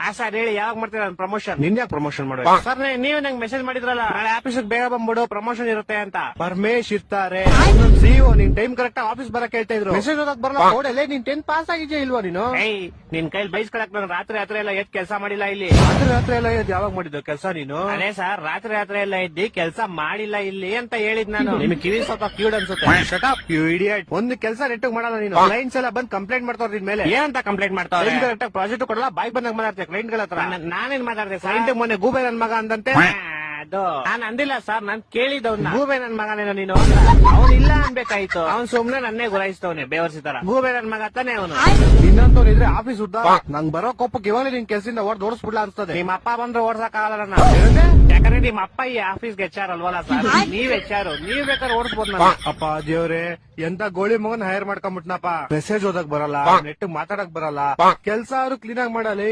ಹಾ ಸರ್ ಹೇಳಿ ಯಾವಾಗ ಮಾಡ್ತೀರಾ ಪ್ರಮೋಷನ್ ನಿನ್ ಯಾಕೆ ಪ್ರಮೋಷನ್ ಮಾಡುವ ಸರ್ ನೀವು ನಂಗೆ ಮೆಸೇಜ್ ಮಾಡಿದ್ರಲ್ಲ ನಾಳೆ ಆಫೀಸ್ ಬೇಗ ಬಂದ್ಬಿಡು ಪ್ರಮೋಷನ್ ಇರುತ್ತೆ ಅಂತ. ಪರಮೇಶ್ ಇರ್ತಾರೆ. ಸಿಇಒ ನಿನ್ ಟೈಮ್ ಕರೆಕ್ಟ್ ಆಫೀಸ್ ಬರಕ್ ಹೇಳ್ತಾ ಇದ್ರು. ಮೆಸೇಜ್ ಓದಕ್ ಬರಲ್ಲ. ಓಡಲ್ಲೇ ನೀನ್ ಟೆಂತ್ ಪಾಸ್ ಆಗಿದ್ಯಾ ಇಲ್ವಾ ನೀನು? ನಿನ್ ಕೈಲಿ ಬೈಸ್ಕೊಳಕ್ ನಾನು ರಾತ್ರಿ ರಾತ್ರಿ ಎಲ್ಲ ಎದ್ ಕೆಲಸ ಮಾಡಿಲ್ಲ ಇಲ್ಲಿ. ರಾತ್ರಿ ರಾತ್ರಿ ಎಲ್ಲ ಎದ್ ಯಾವಾಗ ಮಾಡಿದ್ದು ಕೆಲಸ ನೀನು? ಅದೇ ಸರ್ ರಾತ್ರಿ ರಾತ್ರಿ ಎಲ್ಲ ಎದ್ದಿ ಕೆಲಸ ಮಾಡಿಲ್ಲ ಇಲ್ಲಿ ಅಂತ ಹೇಳಿದ್ ನಾನು. ನಿಮ್ ಕಿವಿ ಸ್ವಲ್ಪ ಕ್ಯೂಡ್ ಅನ್ಸುತ್ತೆ. ಶಟಪ್ ಯು ಇಡಿಯಟ್ ಒಂದು ಕೆಲಸ ನೆಟ್ಟಗ್ ಮಾಡಲ್ಲ ನೀನು. ಲೈನ್ಸ್ ಎಲ್ಲ ಬಂದ್ ಕಂಪ್ಲೇಂಟ್ ಮಾಡ್ತಾವ್ರಿ ನಿನ್ ಮೇಲೆ. ಏನಂತ ಕಂಪ್ಲೇಂಟ್ ಮಾಡ್ತಾವ್ರೆ? ಕರೆಕ್ಟ್ ಪ್ರಾಜೆಕ್ಟ್ ಕೊಡಲ್ಲ ಬಾಯ್ ಬಂದಾಗ ಮಾತಾಡ್ತಾರೆ ಕ್ಲೈಂಟ್ಗಳ ಹತ್ರ. ನಾನ್- ನಾನೇನ್ ಮಾತಾಡ್ದೆ ಕ್ಲೈಂಟ್ ಮೊನ್ನೆ ಗೂಬೆ ನನ್ ಮಗ ಅಂದಂತೆ. ಅದು. ನಾನ್ ಅಂದಿಲ್ಲ ಸರ್ ನಾನ್ ಕೇಳಿದವ್ನ ಗೂಬೆ ನನ್ ಮಗನೇನ ನೀನು? ಅವ್ನು ಇಲ್ಲ ಅನ್ಬೇಕಾಯ್ತು ಅವ್ನ್ ಸುಮ್ನೆ ನನ್ನೇ ಗುರಾಯಿಸ್ತವನೆ ಬೇವರ್ಸಿ ತರ. ಗೂಬೆ ನನ್ ಮಗ ತಾನೇ ಅವನು? ಇನ್ನಂತವ್ರು ಇದ್ರೆ ಆಫೀಸ್ ಉದ್ದ ನಂಗ್ ಬರೋ ಕೊಪ್ಪ ಇವಾಗ ನಿನ್ ಕೆಲ್ಸದಿಂದ ಹೊಡೆದು ಓಡಿಸ್ಬಿಡ್ಲಾ ಅನ್ಸ್ತದೆ. ನಿಮ್ಮ ಅಪ್ಪ ಬಂದ್ರೆ ಓಡ್ಸಕ್ ಆಗಲ್ಲ ನನ್ನ ಯಾಕಂದ್ರೆ ನಿಮ್ಮ ಅಪ್ಪ ಈ ಆಫೀಸ್ಗೆ ಹೆಚ್ಚಾರ ಅಲ್ವಲ್ಲ ಸರ್? ನೀವ್ ಹೆಚ್ಚಾರು ನೀವ್ ಬೇಕಾದ್ರೆ ಓಡಿಸ್ಬೋದು ನಾನು ಅಪ್ಪ ದೇವ್ರೆ ಎಂತ ಗೋಳಿ ಮಗನ್ ಹೈರ್ ಮಾಡ್ಕೊಂಡ್ಬಿಟ್ನಪ್ಪ ಮೆಸೇಜ್ ಓದಕ್ ಬರಲ್ಲ ನೆಟ್ ಮಾತಾಡಕ್ ಬರಲ್ಲ. ಕೆಲ್ಸ ಅವ್ರು ಕ್ಲೀನ್ ಆಗಿ ಮಾಡಲಿ.